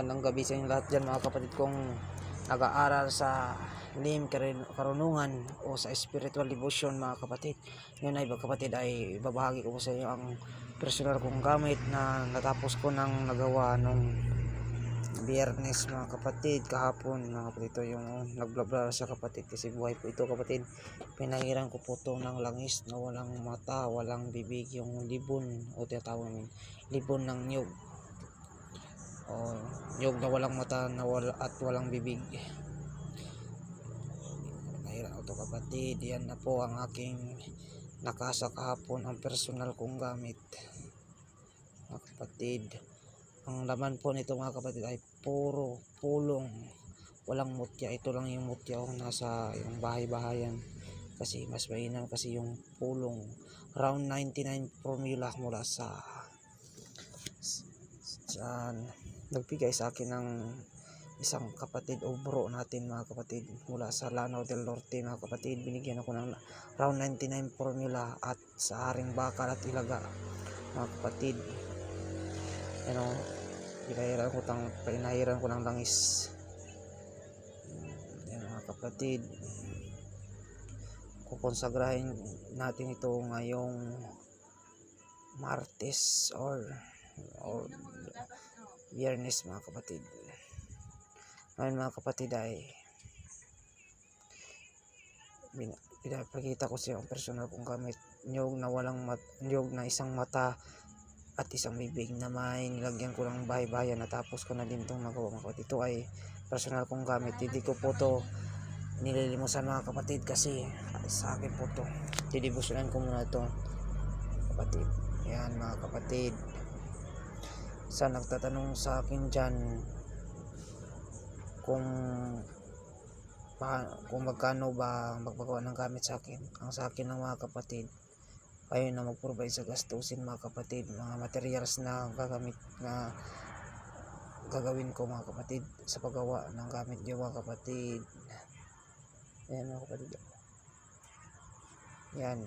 magandang gabi sa inyo lahat dyan mga kapatid kong nag-aaral sa lim karunungan o sa spiritual devotion mga kapatid. Yun ay mga kapatid ay babahagi ko sa inyo ang personal kong gamit na natapos ko nang nagawa nung biyernes mga kapatid. Kahapon mga kapatid ito yung nagblabla sa kapatid kasi buhay po ito kapatid. Pinahiran ko po to ng langis na walang mata walang bibig yung libon o tinatawag libon ng nyug o nyug na walang mata na wala, at walang bibig. Pinahiran ko to kapatid. Yan na po ang aking nakasa kahapon ang personal kong gamit. Mga kapatid ang laman po nito mga kapatid ay puro pulong. Walang mutya. Ito lang yung mutya oh, nasa yung bahay-bahayan. Kasi mas mainam kasi yung pulong. Round 99 formula mula sa sa nagbigay sa akin ng isang kapatid o bro natin mga kapatid mula sa Lanao del Norte mga kapatid. Binigyan ako ng round 99 formula at sa haring bakal at ilaga mga kapatid. Ano pinahiran ko tang pinahiran ko ng langis. Yan mga kapatid. Kukonsagrahin natin ito ngayong Martes or or Biyernes mga kapatid. Ngayon mga kapatid ay pinapakita ko sa ang personal kong gamit. Niyog na walang mat, niyog na isang mata at isang bibig na may nilagyan ko ng bahay-bayan natapos ko na din itong nagawa mga kapatid. Ito ay personal kong gamit. Hindi ko po to nililimusan mga kapatid kasi sa akin po to didibusyonan ko muna to kapatid. Yan mga kapatid sa nagtatanong sa akin dyan kung pa, kung magkano ba magpagawa ng gamit sa akin. Ang sa akin ng mga kapatid kayo na mag-provide sa gastusin mga kapatid mga materials na gagamit na gagawin ko mga kapatid sa paggawa ng gamit nyo mga kapatid. Yan mga kapatid. Yan.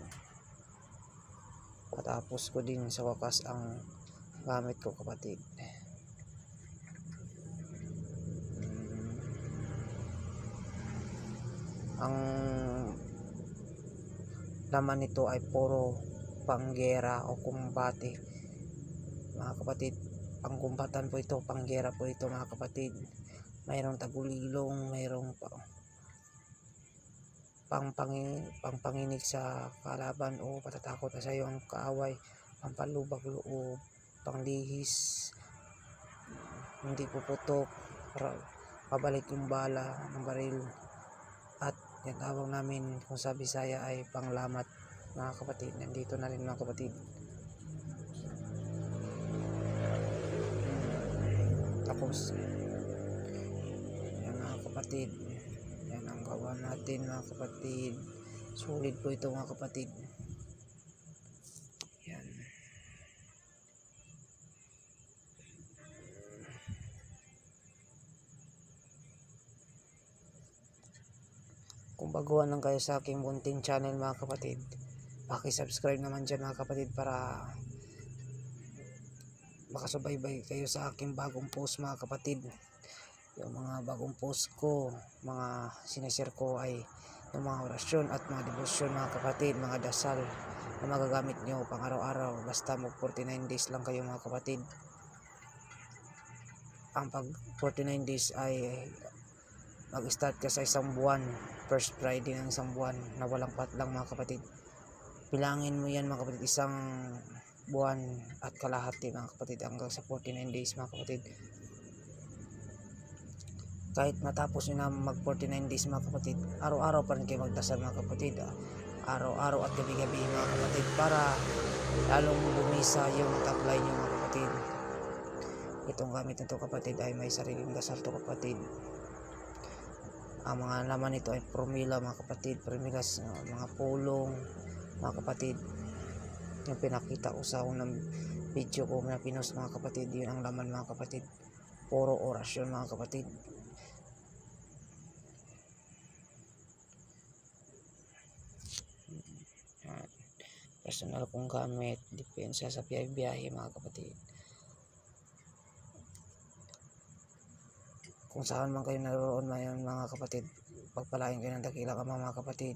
Patapos ko din sa wakas ang gamit ko kapatid. Mm. ang laman nito ay puro panggera o kumbate. Mga kapatid pangkumbatan po ito panggera po ito mga kapatid. Mayroong tagulilong mayroong pa, pangpangi, pangpanginig sa kalaban o patatakot sa iyo ang kaaway pampalubag loob panglihis. Hindi puputok. Para pabalik yung bala ng baril. At yung tawag namin kung sa Bisaya ay panglamat. Mga kapatid nandito na rin mga kapatid. Tapos yan mga kapatid. Yan ang gawa natin mga kapatid. Sulit po ito mga kapatid kung baguhan lang kayo sa aking munting channel mga kapatid paki-subscribe naman dyan mga kapatid para makasubaybay kayo sa aking bagong post mga kapatid. Yung mga bagong post ko mga sineshare ko ay yung mga orasyon at mga devotion mga kapatid mga dasal na magagamit nyo pang araw-araw. Basta mag 49 days lang kayo mga kapatid. Ang pag 49 days ay mag-start ka sa isang buwan. First Friday ng isang buwan na walang patlang mga kapatid. Bilangin mo yan mga kapatid isang buwan at kalahati mga kapatid hanggang sa 49 days mga kapatid. Kahit matapos nyo na mag 49 days mga kapatid araw-araw pa rin kayo magdasal mga kapatid. Araw-araw at gabi-gabi mga kapatid para lalong bumisa yung taglay nyo mga kapatid. Itong gamit nito kapatid ay may sariling dasal to kapatid ang mga laman nito ay promila mga kapatid promilas uh, mga pulong mga kapatid. Yung pinakita ko sa unang video ko na pinost mga kapatid yun ang laman mga kapatid. Puro orasyon mga kapatid. Yan. personal kong gamit depensa sa biyahe-biyahe mga kapatid kung saan man kayo naroon ngayon mga kapatid, pagpalain kayo ng dakilang ama mga kapatid.